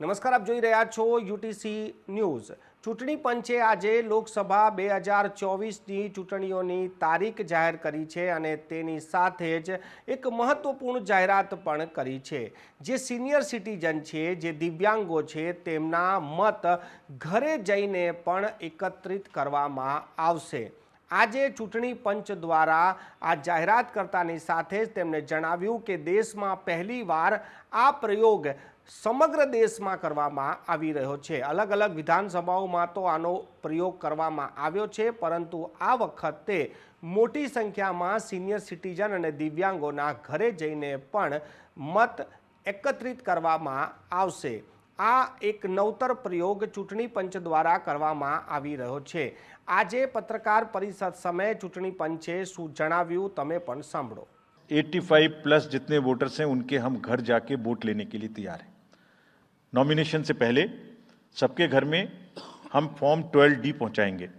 નમસ્કાર, આપ જોઈ રહ્યા છો યુટીસી ન્યૂઝ. ચૂંટણી પંચે આજે લોકસભા બે હજાર ચોવીસની ચૂંટણીઓની તારીખ જાહેર કરી છે અને તેની સાથે જ એક મહત્વપૂર્ણ જાહેરાત પણ કરી છે. જે સિનિયર સિટીઝન છે, જે દિવ્યાંગો છે, તેમના મત ઘરે જઈને પણ એકત્રિત કરવામાં આવશે. આજે ચૂંટણી પંચ દ્વારા આ જાહેરાત કરતાની સાથે જ તેમણે જણાવ્યું કે દેશમાં પહેલીવાર આ પ્રયોગ સમગ્ર દેશમાં કરવામાં આવી રહ્યો છે. અલગ અલગ વિધાનસભાઓમાં તો આનો પ્રયોગ કરવામાં આવ્યો છે, પરંતુ આ વખતે મોટી સંખ્યામાં સિનિયર સિટીઝન અને દિવ્યાંગોના ઘરે જઈને પણ મત એકત્રિત કરવામાં આવશે. આ એક નવતર પ્રયોગ ચૂંટણી પંચ દ્વારા કરવામાં આવી રહ્યો છે આજે પત્રકાર પરિષદ સમયે ચૂંટણી પંચે શું જણાવ્યું તમે પણ સાંભળો 85 प्लस जितने वोटर्स हैं उनके हम घर जाके वोट लेने के लिए तैयार हैं नॉमिनेशन से पहले सबके घर में हम फॉर्म 12 डी पहुंचाएंगे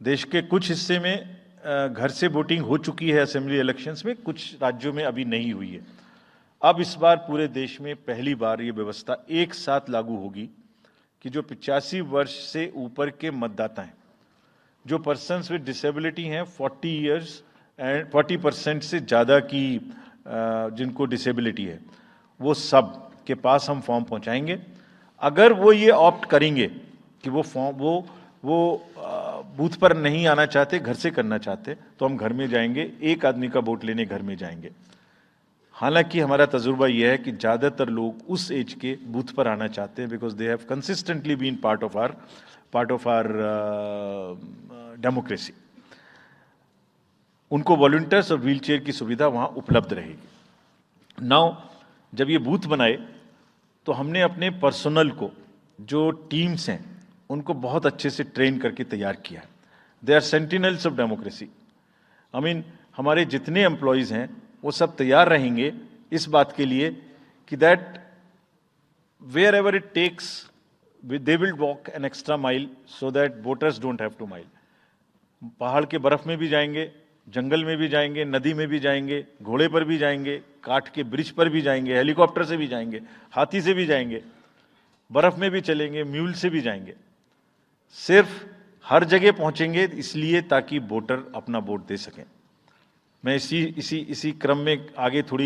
देश के कुछ हिस्से में अ, घर से वोटिंग हो चुकी है असेंबली इलेक्शंस में कुछ राज्यों में अभी नहीं हुई है अब इस बार पूरे देश में पहली बार ये व्यवस्था एक साथ लागू होगी कि जो पिचासी वर्ष से ऊपर के मतदाता हैं, जो पर्सन्स विद डिसेबिलिटी हैं 40 इयर्स एंड 40 परसेंट से ज़्यादा की जिनको डिसेबिलिटी है, वो सब के पास हम फॉर्म पहुंचाएँगे। अगर वो ये ऑप्ट करेंगे कि वो फॉर्म वो वो बूथ पर नहीं आना चाहते, घर से करना चाहते तो हम घर में जाएँगे, एक आदमी का वोट लेने घर में जाएँगे। हालाँकि हमारा तजुर्बा यह है कि ज़्यादातर लोग उस एज के बूथ पर आना चाहते हैं because they have consistently been part of our part of our democracy उनको वॉल्टियर्स और व्हीलचेयर की सुविधा वहाँ उपलब्ध रहेगी। नाउ जब ये बूथ बनाए तो हमने अपने पर्सनल को, जो टीम्स हैं, उनको बहुत अच्छे से ट्रेन करके तैयार किया है। They are sentinels of democracy I mean हमारे जितने एम्प्लॉयज़ हैं वो सब तैयार रहेंगे इस बात के लिए कि that wherever it takes they will walk an extra mile so that voters don't have to mile पहाड़ के बर्फ़ में भी जाएँगे, जंगल में भी जाएँगे, नदी में भी जाएँगे, घोड़े पर भी जाएँगे, काठ के ब्रिज पर भी जाएँगे, हेलीकॉप्टर से भी जाएँगे, हाथी से भी जाएँगे, बर्फ़ में भी चलेंगे, म्यूल से भी जाएँगे। सिर्फ़ हर जगह पहुँचेंगे इसलिए ताकि वोटर अपना वोट दे सकें। मैं इसी इसी इसी क्रम में आगे थोड़ी